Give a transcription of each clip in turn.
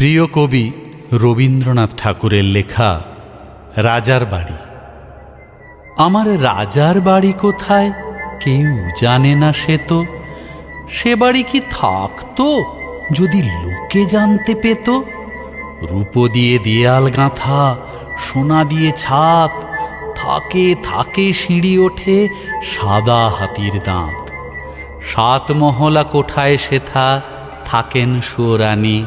প্রিয় কবি রবীন্দ্রনাথ ঠাকুরের লেখা রাজার বাড়ি। আমার রাজার বাড়ি কোথায়? কেউ জানে না সে তো। সে বাড়ি কি থাকতো? যদি লোকে জানতে পেত। রূপো দিয়ে দেয়াল গাঁথা, সোনা দিয়ে ছাদ থাকে থাকে সিঁড়ি ওঠে সাদা হাতির দাঁত। সাত মহলা কোঠায় সেথা থাকেন সুরানি।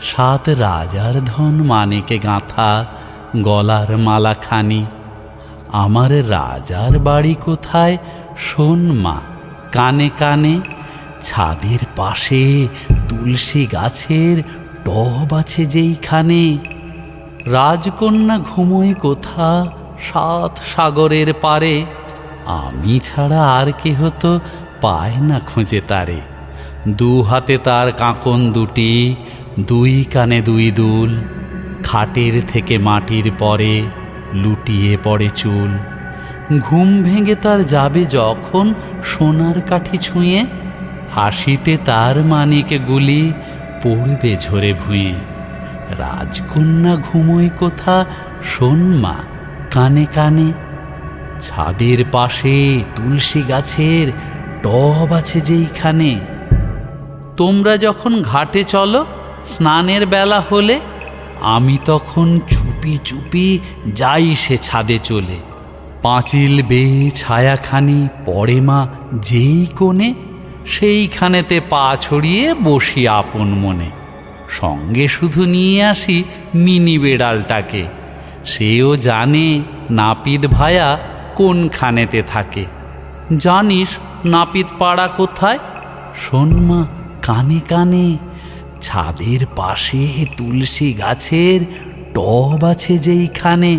সাত রাজার ধন মানেকে গাঁথা, গলার মালাখানি আমার রাজার বাড়ি কোথায়? শোন মা, কানে কানে, ছাদের পাশে তুলসী গাছের টব আছে যেইখানে। রাজকন্যা ঘুমোয় কোথা? সাত সাগরের পারে। আমি ছাড়া আর কেহ তো পায় না খুঁজে তারে। দু হাতে তার কাঁকন দুটি দুই কানে দুই দুল, খাটের থেকে মাটির পরে লুটিয়ে পড়ে চুল। ঘুম ভেঙে তার যাবে যখন সোনার কাঠি ছুঁয়ে, হাসিতে তার মানিকে গুলি পড়বে ঝরে ভুঁয়ে। রাজকন্যা ঘুমোয় কোথা, শোন মা, কানে কানে। ছাদের পাশে তুলসী গাছের টব আছে যেইখানে। তোমরা যখন ঘাটে চলো স্নানের বেলা হলে আমি তখন চুপি চুপি যাই সে ছাদে চলে। পাঁচিল বেয়ে ছায়াখানি পড়ে মা যেই কোণে, সেইখানেতে পা ছড়িয়ে বসি আপন মনে। সঙ্গে শুধু নিয়ে আসি মিনি বেড়ালটাকে। সেও জানে নাপিত ভায়া কোনখানেতে থাকে। জানিস নাপিত পাড়া কোথায়? শোন মা, কানে কানে ছাদের পাশে তুলসী গাছের টব আছে যেইখানে